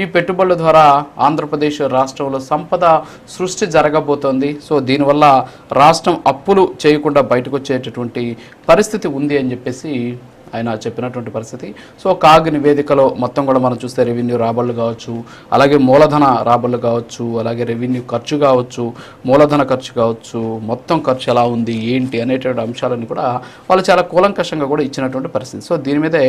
ఈ పెట్టుబడుల ద్వారా ఆంధ్రప్రదేశ్ రాష్ట్రంలో సంపద సృష్టి జరగబోతోంది. సో దీనివల్ల రాష్ట్రం అప్పులు చేయకుండా బయటకు వచ్చేటటువంటి పరిస్థితి ఉంది అని చెప్పేసి ఆయన చెప్పినటువంటి పరిస్థితి. సో కాగ్ నివేదికలో మొత్తం కూడా మనం చూస్తే రెవెన్యూ రాబడులు కావచ్చు అలాగే మూలధన రాబడులు కావచ్చు అలాగే రెవెన్యూ ఖర్చు కావచ్చు మూలధన ఖర్చు కావచ్చు మొత్తం ఖర్చు ఎలా ఉంది ఏంటి అనేటువంటి అంశాలన్నీ కూడా వాళ్ళు చాలా కూలంకషంగా కూడా ఇచ్చినటువంటి పరిస్థితి. సో దీని మీదే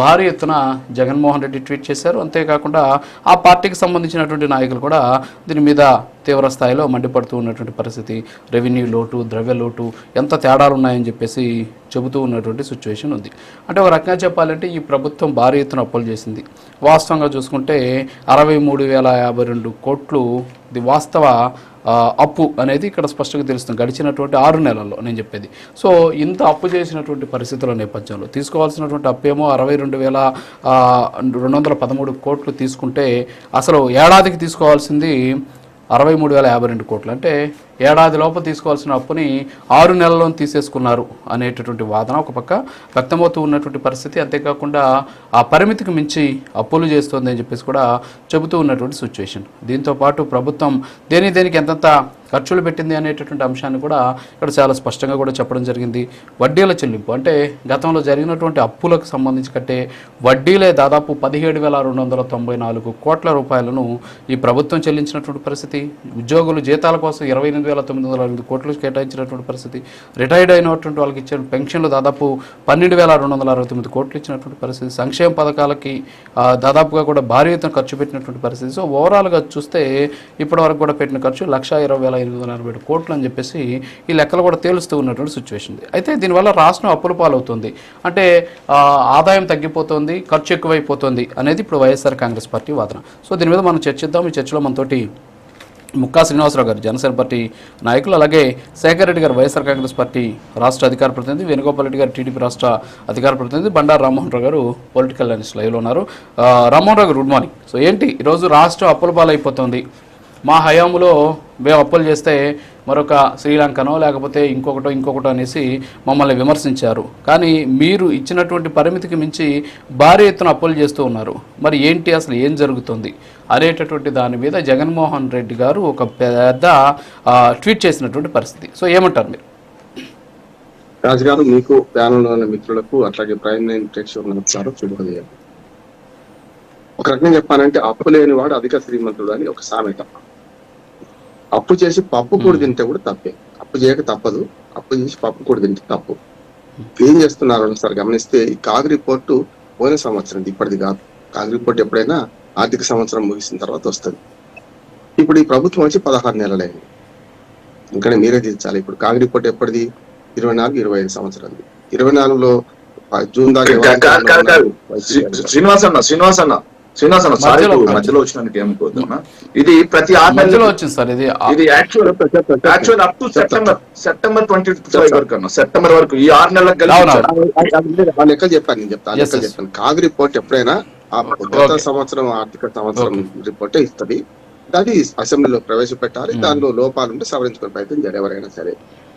భారీ ఎత్తున జగన్మోహన్ రెడ్డి ట్వీట్ చేశారు. అంతేకాకుండా ఆ పార్టీకి సంబంధించినటువంటి నాయకులు కూడా దీని మీద తీవ్ర స్థాయిలో మండిపడుతూ ఉన్నటువంటి పరిస్థితి. రెవెన్యూ లోటు ద్రవ్య లోటు ఎంత తేడాలు ఉన్నాయని చెప్పేసి చెబుతూ ఉన్నటువంటి సిచ్యువేషన్ ఉంది. అంటే ఒక రకంగా చెప్పాలంటే ఈ ప్రభుత్వం భారీ ఎత్తున అప్పులు చేసింది. వాస్తవంగా చూసుకుంటే అరవై మూడు వేల యాభై రెండు కోట్లు ఇది వాస్తవ అప్పు అనేది ఇక్కడ స్పష్టంగా తెలుస్తుంది. గడిచినటువంటి ఆరు నెలల్లో నేను చెప్పేది. సో ఇంత అప్పు చేసినటువంటి పరిస్థితుల నేపథ్యంలో తీసుకోవాల్సినటువంటి అప్పు ఏమో అరవై రెండు వేల రెండు వందల పదమూడు కోట్లు తీసుకుంటే అసలు ఏడాదికి తీసుకోవాల్సింది అరవై మూడు వేల యాభై రెండు కోట్లు. అంటే ఏడాది లోపల తీసుకోవాల్సిన అప్పుని ఆరు నెలల్లో తీసేసుకున్నారు అనేటటువంటి వాదన ఒక పక్క వ్యక్తమవుతూ ఉన్నటువంటి పరిస్థితి. అంతేకాకుండా ఆ పరిమితికి మించి అప్పులు చేస్తోందని చెప్పేసి కూడా చెబుతూ ఉన్నటువంటి సిచ్యువేషన్ దీంతో పాటు ప్రభుత్వం దేని దేనికి ఎంతంత ఖర్చులు పెట్టింది అనేటటువంటి అంశాన్ని కూడా ఇక్కడ చాలా స్పష్టంగా కూడా చెప్పడం జరిగింది. వడ్డీల చెల్లింపు అంటే గతంలో జరిగినటువంటి అప్పులకు సంబంధించి కట్టే వడ్డీలే దాదాపు పదిహేడు వేల రెండు వందల తొంభై నాలుగు కోట్ల రూపాయలను ఈ ప్రభుత్వం చెల్లించినటువంటి పరిస్థితి. ఉద్యోగులు జీతాల కోసం ఇరవై ఎనిమిది వేల తొమ్మిది వందల ఎనిమిది కోట్లు కేటాయించినటువంటి పరిస్థితి. రిటైర్డ్ అయినటువంటి వాళ్ళకి ఇచ్చిన పెన్షన్లు దాదాపు పన్నెండు వేల రెండు వందల అరవై తొమ్మిది కోట్లు ఇచ్చినటువంటి పరిస్థితి. సంక్షేమ పథకాలకి దాదాపుగా కూడా భారీ ఎత్తున ఖర్చు పెట్టినటువంటి పరిస్థితి. సో ఓవరాల్గా చూస్తే ఇప్పటి వరకు కూడా పెట్టిన ఖర్చు లక్ష ఇరవై వేల ఎనిమిది వందల అరవై ఏడు కోట్లు అని చెప్పేసి ఈ లెక్కలు కూడా తేలుస్తూ ఉన్నటువంటి సిచ్యువేషన్ ఉంది అయితే దీనివల్ల రాష్ట్రం అప్పుల పాలవుతుంది. అంటే ఆదాయం తగ్గిపోతుంది ఖర్చు ఎక్కువైపోతుంది అనేది ఇప్పుడు వైఎస్ఆర్ కాంగ్రెస్ పార్టీ వాదన. సో దీని మీద మనం చర్చిద్దాం. ఈ చర్చలో మనతోటి ముక్కా శ్రీనివాసరావు గారు జనసేన పార్టీ నాయకులు అలాగే శేఖర్ రెడ్డి గారు వైఎస్ఆర్ కాంగ్రెస్ పార్టీ రాష్ట్ర అధికార ప్రతినిధి వేణుగోపాల్ రెడ్డి గారు టీడీపీ రాష్ట్ర అధికార ప్రతినిధి బండారు రామ్మోహన్ రావు గారు పొలిటికల్ అనలిస్ట్ లైవ్లో ఉన్నారు. రామ్మోహన్ రావు గారు గుడ్ మార్నింగ్. సో ఏంటి ఈరోజు రాష్ట్రం అప్పుల పాలైపోతుంది. మా హయాంలో మేము అప్పులు చేస్తే మరొక శ్రీలంకనో లేకపోతే ఇంకొకటో ఇంకొకటో అనేసి మమ్మల్ని విమర్శించారు. కానీ మీరు ఇచ్చినటువంటి పరిమితికి మించి భారీ ఎత్తున అప్పులు చేస్తూ ఉన్నారు. మరి ఏంటి అసలు ఏం జరుగుతుంది? అనేటటువంటి దాని మీద జగన్మోహన్ రెడ్డి గారు ఒక పెద్ద ట్వీట్ చేసినటువంటి పరిస్థితి. సో ఏమంటారు మీరు? రాజు గారు మీకు ప్యానల్ ఉన్న మిత్రులకు అట్లాగే ప్రైమ్ లైన్ ప్రేక్షకులు శుభోదయం. ఒక రకంగా చెప్పాలంటే అప్పు లేని వాడు అధిక శ్రీమంతుడు అని ఒక సామెత. అప్పు చేసి పప్పు కూడా తింటే కూడా తప్పే. అప్పు చేయక తప్పదు. అప్పు చేసి పప్పు కూడా తింటే తప్పు. ఏం చేస్తున్నారు ఒకసారి గమనిస్తే ఈ కాగ్ రిపోర్టు పోయిన సంవత్సరం ఇప్పటిది కాదు. కాగ్ రిపోర్ట్ ఎప్పుడైనా ఆర్థిక సంవత్సరం ముగిసిన తర్వాత వస్తుంది. ఇప్పుడు ఈ ప్రభుత్వం వచ్చి పదహారు నెలలైంది. ఇంకా మీరే తీర్చాలి. ఇప్పుడు కాగ్ రిపోర్ట్ ఎప్పటిది? ఇరవై నాలుగు ఇరవై ఐదు సంవత్సరాలు ఇరవై నాలుగులో జూన్ దాకా శ్రీనివాస్ అన్న శ్రీనివాస్ అన్న శ్రీనివాస్ అన్న సారీ మధ్యలో- వచ్చినందుకు ఏమనుకోవద్దన్నా ఇది ప్రతి ఆరు నెలలు వచ్చింది సార్ ఇది ఇది actual actual up to September September twenty five వరకు అన్న. సెప్టెంబర్ వరకు. ఈ ఆరు నెలలకు? ఇచ్చారు. ఆ లెక్కలు చెప్పాను నేను చెప్తాను లెక్కలు. చెప్పాను. కాగ్ రిపోర్ట్ ఎప్పుడైనా ఆ గత. సంవత్సరం ఆర్థిక సంవత్సరం రిపోర్టే ఇస్తుంది. అది అసెంబ్లీలో ప్రవేశపెట్టాలి. Hmm. దానిలో లోపాలు ఉంటే సవరించుకునే ప్రయత్నం చేయాలి ఎవరైనా సరే.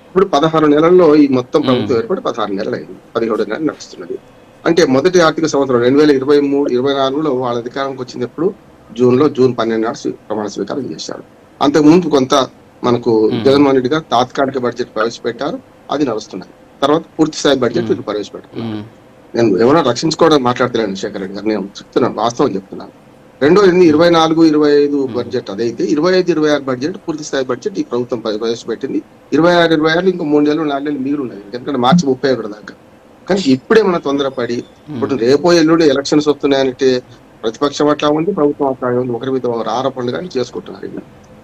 ఇప్పుడు పదహారు నెలల్లో ఈ మొత్తం ప్రభుత్వం ఏర్పడి పదహారు నెలలు అయింది పదిహేడు నెలలు నడుస్తున్నది. అంటే మొదటి ఆర్థిక సంవత్సరం రెండు వేల ఇరవై మూడు ఇరవై నాలుగులో వాళ్ళ అధికారంకి వచ్చినప్పుడు జూన్లో జూన్ పన్నెండు నాడు ప్రమాణ స్వీకారం చేశారు. అంతకు ముందు కొంత మనకు. జగన్మోహన్ రెడ్డి గారు తాత్కాలిక బడ్జెట్ ప్రవేశపెట్టారు అది నడుస్తున్నది. తర్వాత పూర్తి స్థాయి బడ్జెట్ వీళ్ళు ప్రవేశపెట్టారు ఉమ్, నేను ఏమైనా రక్షించుకోవడం మాట్లాడతలేను శేఖర్ రెడ్డి గారు నేను చెప్తున్నాను వాస్తవం చెప్తున్నాను. రెండో ఎన్ని ఇరవై నాలుగు ఇరవై ఐదు బడ్జెట్ అదైతే ఇరవై ఐదు ఇరవై ఆరు బడ్జెట్ పూర్తి స్థాయి బడ్జెట్ ఈ ప్రభుత్వం ప్ర- ప్రవేశపెట్టింది. ఇరవై ఆరు ఇరవై ఆరు ఇంకో మూడు నెలలు నాలుగు నెలలు మిగిలి ఉన్నది. ఎందుకంటే మార్చి ముప్పై ఒకటి దాకా. కానీ ఇప్పుడే మన తొందరపడి ఇప్పుడు రేపో ఎల్లుండి ఎలక్షన్స్ వస్తున్నాయంటే ప్రతిపక్షం అట్లా ఉంది ప్రభుత్వం అట్లా ఉంది ఒకరి మీద ఒకరు ఆరోపణలు కానీ చేసుకుంటున్నారు.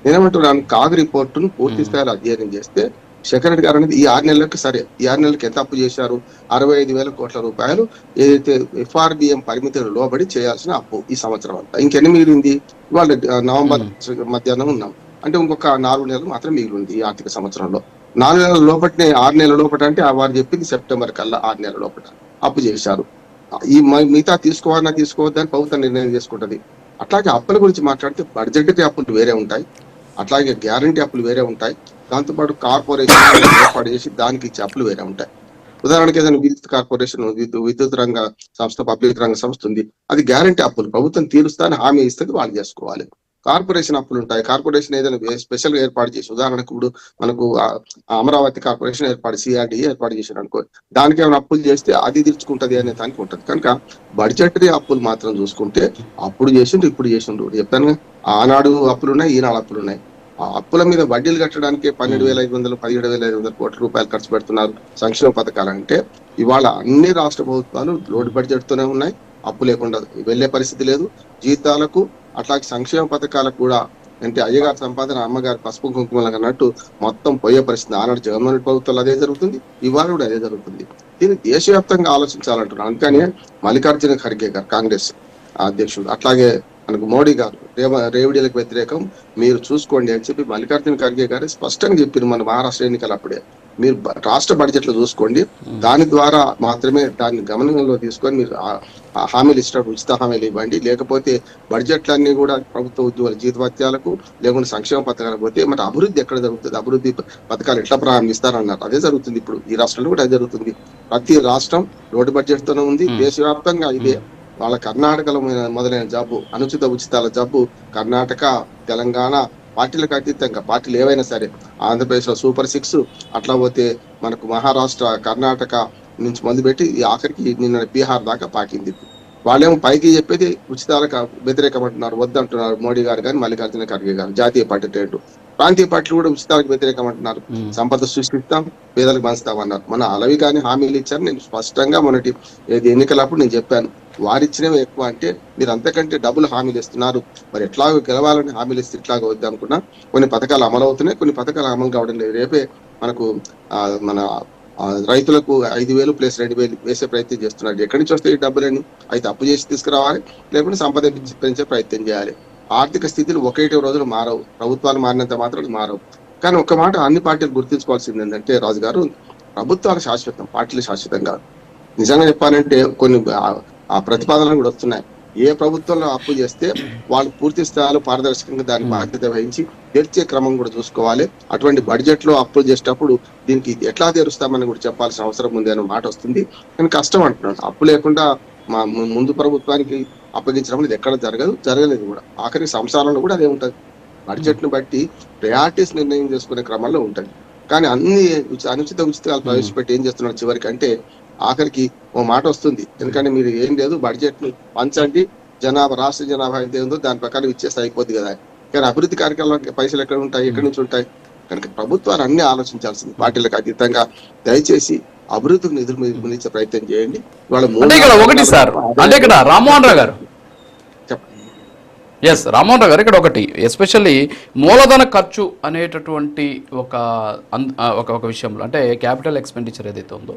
నేనేమంటున్నాను కాగ్ రిపోర్టును పూర్తి స్థాయిలో అధ్యయనం చేస్తే శేఖర్ రెడ్డి గారు అనేది ఈ ఆరు నెలలకు సరే ఈ ఆరు నెలలకు ఎంత అప్పు చేశారు? అరవై ఐదు వేల కోట్ల రూపాయలు ఏదైతే ఎఫ్ఆర్బిఎం పరిమితులు లోబడి చేయాల్సిన అప్పు ఈ సంవత్సరం అంతా. ఇంకెన్ని మిగిలింది? ఇవాళ నవంబర్ మధ్యాహ్నం ఉన్నాం. అంటే ఇంకొక నాలుగు నెలలు మాత్రం మిగిలి ఉంది ఈ ఆర్థిక సంవత్సరంలో. నాలుగు నెలల లోపటనే ఆరు నెలల లోపట అంటే ఆ వారు చెప్పింది సెప్టెంబర్ కల్లా ఆరు నెలల లోపట. అప్పు చేశారు. ఈ మిగతా తీసుకోవాలన్నా తీసుకోవద్దని ప్రభుత్వం నిర్ణయం చేసుకుంటది. అట్లాగే అప్పుల గురించి మాట్లాడితే బడ్జెట్ అప్పులు వేరే ఉంటాయి. అట్లాగే గ్యారంటీ అప్పులు వేరే ఉంటాయి. దాంతోపాటు కార్పొరేషన్ ఏర్పాటు చేసి దానికి ఇచ్చే అప్పులు వేరే ఉంటాయి. ఉదాహరణకి ఏదైనా విద్యుత్ కార్పొరేషన్ విద్యుత్ రంగ సంస్థ పబ్లిక్ రంగ సంస్థ ఉంది. అది గ్యారంటీ అప్పులు. ప్రభుత్వం తీరుస్తా అని హామీ ఇస్తుంది వాళ్ళు చేసుకోవాలి. కార్పొరేషన్ అప్పులు ఉంటాయి. కార్పొరేషన్ ఏదైనా స్పెషల్గా ఏర్పాటు చేసి ఉదాహరణకు ఇప్పుడు మనకు అమరావతి కార్పొరేషన్ ఏర్పాటు సిఆర్డి ఏర్పాటు చేశారు అనుకో దానికి ఏమైనా అప్పులు చేస్తే అది తీర్చుకుంటది అనే దానికి ఉంటది. కనుక బడ్జెటరీ అప్పులు మాత్రం చూసుకుంటే అప్పుడు చేసిండు ఇప్పుడు చేసిండు చెప్పాను ఆనాడు అప్పులు ఉన్నాయి ఈనాడు అప్పులు ఉన్నాయి. ఆ అప్పుల మీద వడ్డీలు కట్టడానికి పన్నెండు వేల ఐదు వందలు పదిహేడు వేల ఐదు వందల కోట్ల రూపాయలు ఖర్చు పెడుతున్నారు సంక్షేమ పథకాలు అంటే. ఇవాళ అన్ని రాష్ట్ర ప్రభుత్వాలు లోటు బడ్జెట్ తోనే ఉన్నాయి. అప్పు లేకుండా వెళ్ళే పరిస్థితి లేదు. జీతాలకు అట్లాగే సంక్షేమ పథకాలకు కూడా అంటే అయ్యగారి సంపాదన అమ్మగారి పసుపు కుంకుమలకు అన్నట్టు మొత్తం పోయే పరిస్థితి. ఆనాడు జగన్మోహన్ ప్రభుత్వాలు అదే జరుగుతుంది ఇవాళ కూడా అదే జరుగుతుంది. దీన్ని దేశవ్యాప్తంగా ఆలోచించాలంటున్నారు అందుకని మల్లికార్జున ఖర్గే గారు కాంగ్రెస్ అధ్యక్షుడు అట్లాగే మనకు మోడీ గారు రేవ రేవిడీలకు వ్యతిరేకం మీరు చూసుకోండి అని చెప్పి మల్లికార్జున ఖర్గే గారు స్పష్టంగా చెప్పారు మన మహారాష్ట్ర ఎన్నికలు అప్పుడే మీరు రాష్ట్ర బడ్జెట్లు చూసుకోండి. దాని ద్వారా మాత్రమే దాన్ని గమనంలో తీసుకొని మీరు హామీలు ఇచ్చినప్పుడు ఉచిత హామీలు ఇవ్వండి. లేకపోతే బడ్జెట్లన్నీ కూడా ప్రభుత్వ ఉద్యోగుల జీతభత్యాలకు లేకుంటే సంక్షేమ పథకాలకు పోతే మరి అభివృద్ధి ఎక్కడ జరుగుతుంది? అభివృద్ధి పథకాలు ఎట్లా ప్రారంభిస్తారన్నారు? అదే జరుగుతుంది ఇప్పుడు. ఈ రాష్ట్రంలో కూడా అదే జరుగుతుంది. ప్రతి రాష్ట్రం రోడ్డు బడ్జెట్ తోనే ఉంది దేశవ్యాప్తంగా ఇదే వాళ్ళ కర్ణాటకలో మొదలైన జబ్బు అనుచిత ఉచితాల జబ్బు కర్ణాటక తెలంగాణ పార్టీలకు అతీతంగా పార్టీలు ఏవైనా సరే ఆంధ్రప్రదేశ్లో సూపర్ సిక్స్ అట్లా పోతే మనకు మహారాష్ట్ర కర్ణాటక నుంచి మొదలుపెట్టి ఈ ఆఖరికి నిన్న బీహార్ దాకా పాకింది. వాళ్ళేమో పైకి చెప్పేది ఉచితాలకు వ్యతిరేకం అంటున్నారు వద్దంటున్నారు మోడీ గారు కానీ మల్లికార్జున ఖర్గే గారు జాతీయ పార్టీ రేటు ప్రాంతీయ పార్టీలు కూడా ఉచితాలకు వ్యతిరేకం అంటున్నారు. సంపద సృష్టిస్తాం పేదలకు పంచుతాం అన్నారు మన అలవి కానీ హామీలు ఇచ్చారు నేను స్పష్టంగా మొన్నటి ఏది ఎన్నికలప్పుడు నేను చెప్పాను. వారిచ్చినవి ఎక్కువ అంటే మీరు అంతకంటే డబ్బులు హామీలు ఇస్తున్నారు. మరి ఎట్లాగో గెలవాలని హామీలు ఇస్తే ఇట్లాగ వద్దు అనుకున్నా కొన్ని పథకాలు అమలు అవుతున్నాయి కొన్ని పథకాలు అమలు కావడం లేదు. రేపే మనకు మన రైతులకు ఐదు వేలు ప్లస్ రెండు వేలు వేసే ప్రయత్నం చేస్తున్నారు. ఎక్కడి నుంచి వస్తాయి ఈ డబ్బులని అయితే అప్పు చేసి తీసుకురావాలి. లేకుంటే సంపద పెంచే ప్రయత్నం చేయాలి. ఆర్థిక స్థితిలు ఒకటి రోజులు మారవు. ప్రభుత్వాలు మారినంత మాత్రం మారవు. కానీ ఒక మాట అన్ని పార్టీలు గుర్తుంచుకోవాల్సింది ఏంటంటే రాజు గారు ప్రభుత్వాలు శాశ్వతం పార్టీలు శాశ్వతం కాదు. నిజంగా చెప్పాలంటే కొన్ని ఆ- ప్రతిపాదనలు కూడా వస్తున్నాయి. ఏ ప్రభుత్వంలో అప్పు చేస్తే వాళ్ళు పూర్తి స్థాయిలో పారదర్శకంగా దాని బాధ్యత వహించి తీర్చే క్రమం కూడా చూసుకోవాలి. అటువంటి బడ్జెట్లో అప్పులు చేసేటప్పుడు దీనికి ఎట్లా తీరుస్తామని కూడా చెప్పాల్సిన అవసరం ఉంది అనే మాట వస్తుంది. కానీ కష్టం అంటున్నాను అప్పు లేకుండా ము- ముందు ప్రభుత్వానికి అప్పగించడం అనేది ఎక్కడ జరగదు జరగలేదు కూడా. ఆఖరి సంసారంలో కూడా అదే ఉంటది. బడ్జెట్ను బట్టి ప్రయారిటీస్ నిర్ణయం చేసుకునే క్రమంలో ఉంటది. కానీ అన్ని అనుచిత ఉచితాలు ప్రవేశపెట్టి ఏం చేస్తున్నారు చివరికి అంటే ఆఖరికి ఓ మాట వస్తుంది. ఎందుకంటే మీరు ఏం లేదు బడ్జెట్ను పంచండి జనాభా రాష్ట్ర జనాభా ఎంత ఉందో దాని ప్రకారం ఇచ్చేస్తే అయిపోద్ది కదా. కానీ అభివృద్ధి కార్యక్రమాలకు పైసలు ఎక్కడ ఉంటాయి ఎక్కడి నుంచి ఉంటాయి? కనుక ప్రభుత్వాలు అన్ని ఆలోచించాల్సింది. పార్టీలకు అతీతంగా దయచేసి అభివృద్ధికి నిధులు నిధులిచ్చే ప్రయత్నం చేయండి. ఇక్కడ ఒకటి సార్. అంటే ఇక్కడ రామ్మోహన్ రావు గారు. చెప్పండి. ఎస్ రామ్మోహన్ రావు గారు ఇక్కడ ఒకటి. ఎస్పెషల్లీ మూలధన ఖర్చు అనేటటువంటి ఒక ఒక ఒక విషయంలో అంటే క్యాపిటల్ ఎక్స్పెండిచర్ ఏదైతే ఉందో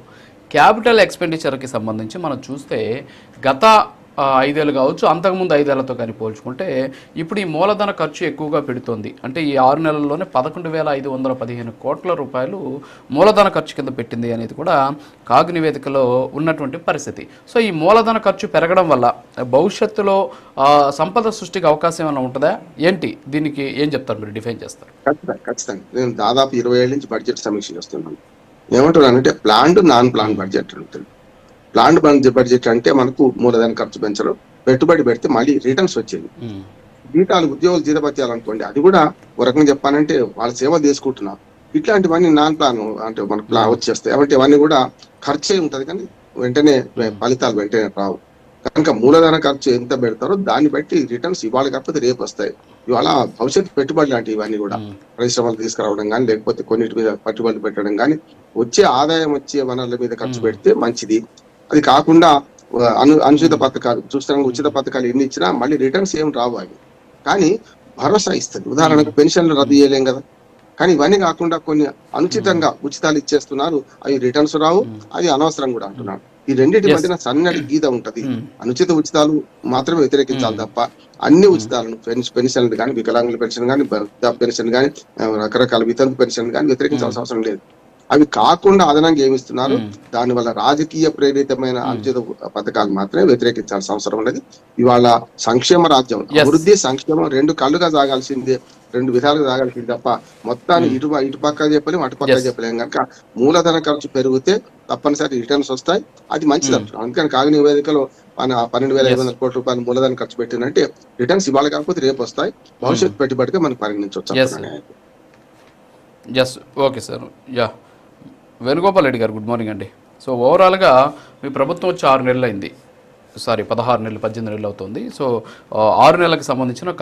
క్యాపిటల్ ఎక్స్పెండిచర్కి సంబంధించి మనం చూస్తే గత ఐదేళ్ళు కావచ్చు అంతకుముందు ఐదేళ్ళతో కానీ పోల్చుకుంటే ఇప్పుడు ఈ మూలధన ఖర్చు ఎక్కువగా పెడుతోంది. అంటే ఈ ఆరు నెలల్లోనే పదకొండు వేల ఐదు వందల పదిహేను కోట్ల రూపాయలు మూలధన ఖర్చు కింద పెట్టింది అనేది కూడా కాగు నివేదికలో ఉన్నటువంటి పరిస్థితి. సో ఈ మూలధన ఖర్చు పెరగడం వల్ల భవిష్యత్తులో సంపద సృష్టికి అవకాశం ఏమైనా ఉంటుందా? ఏంటి? దీనికి ఏం చెప్తారు మీరు? డిఫైన్ చేస్తారు. ఖచ్చితంగా ఖచ్చితంగా. నేను దాదాపు ఇరవై ఏళ్ళ నుంచి బడ్జెట్ సమీక్ష చేస్తున్నాను. ఏమంటున్నానంటే ప్లాన్డ్ నాన్ ప్లాన్ బడ్జెట్ ఉంటుంది ప్లాన్డ్ బడ్జెట్ అంటే మనకు మూలధన ఖర్చు పెంచడం పెట్టుబడి పెడితే మళ్ళీ రిటర్న్స్ వచ్చేది జీతాలు ఉద్యోగులు జీతపత్యాలు అనుకోండి అది కూడా ఒక రకంగా చెప్పాలంటే వాళ్ళ సేవ తీసుకుంటున్నారు ఇట్లాంటివన్నీ నాన్ ప్లాన్ అంటే మనకు ప్లాన్ వచ్చేస్తాయి. అంటే ఇవన్నీ కూడా ఖర్చే ఉంటది కానీ వెంటనే ఫలితాలు వెంటనే రావు. కనుక మూలధన ఖర్చు ఎంత పెడతారో దాన్ని బట్టి రిటర్న్స్ ఇవాళ కాకపోతే రేపు వస్తాయి. ఇవాళ భవిష్యత్తు పెట్టుబడి లాంటివి ఇవన్నీ కూడా పరిశ్రమలు తీసుకురావడం కానీ లేకపోతే కొన్నిటి మీద పెట్టుబడులు పెట్టడం కానీ వచ్చే ఆదాయం వచ్చే వనరుల మీద ఖర్చు. పెడితే మంచిది. అది కాకుండా అను అనుచిత పథకాలు చూస్తాం ఉచిత పథకాలు ఎన్ని ఇచ్చినా మళ్ళీ రిటర్న్స్ ఏం రావు అవి. కానీ భరోసా ఇస్తుంది. ఉదాహరణకు పెన్షన్లు రద్దు చేయలేం కదా. కానీ ఇవన్నీ కాకుండా కొన్ని అనుచితంగా ఉచితాలు ఇచ్చేస్తున్నారు. అవి రిటర్న్స్ రావు అది అనవసరం కూడా అంటున్నాను ఈ రెండింటి. మధ్యన సన్నటి గీత ఉంటది. మ్మ్. అనుచిత ఉచితాలు మాత్రమే వ్యతిరేకించాలి. తప్ప అన్ని ఉచితాలను పెన్షన్ పెన్షన్లు కానీ వికలాంగుల పెన్షన్ కానీ పెన్షన్ కానీ రకరకాల వితంతు పెన్షన్ కానీ వ్యతిరేకించాల్సిన అవసరం లేదు. అవి కాకుండా అదనంగా ఏమిస్తున్నారు? దానివల్ల రాజకీయ ప్రేరితమైన అనుచిత పథకాలు మాత్రమే వ్యతిరేకించాల్సిన అవసరం ఉన్నది. ఇవాళ సంక్షేమ రాజ్యం. అభివృద్ధి సంక్షేమం రెండు కళ్ళుగా సాగాల్సిందే రెండు విధాలుగా సాగాల్సింది తప్ప మొత్తాన్ని ఇటు ఇటు పక్క చెప్పలేం అటు పక్క Yes. చెప్పలేం. కనుక మూలధన ఖర్చు పెరిగితే తప్పనిసరి రిటర్న్స్ వస్తాయి. అది మంచిది అందుకని కాగిన నివేదికలో మన పన్నెండు వేల ఐదు వందల కోట్ల రూపాయలు మూలధన ఖర్చు పెట్టినంటే రిటర్న్స్ ఇవాళ కాకపోతే రేపు వస్తాయి. భవిష్యత్ పెట్టుబడిగా మనకు పరిగణించవచ్చు. Yes okay sir yeah Venugopal Reddy గారు గుడ్ మార్నింగ్ అండి. సో ఓవరాల్గా మీ ప్రభుత్వం వచ్చి ఆరు నెలలు అయింది సారీ పదహారు నెలలు పద్దెనిమిది నెలలు అవుతుంది. సో ఆరు నెలలకు సంబంధించిన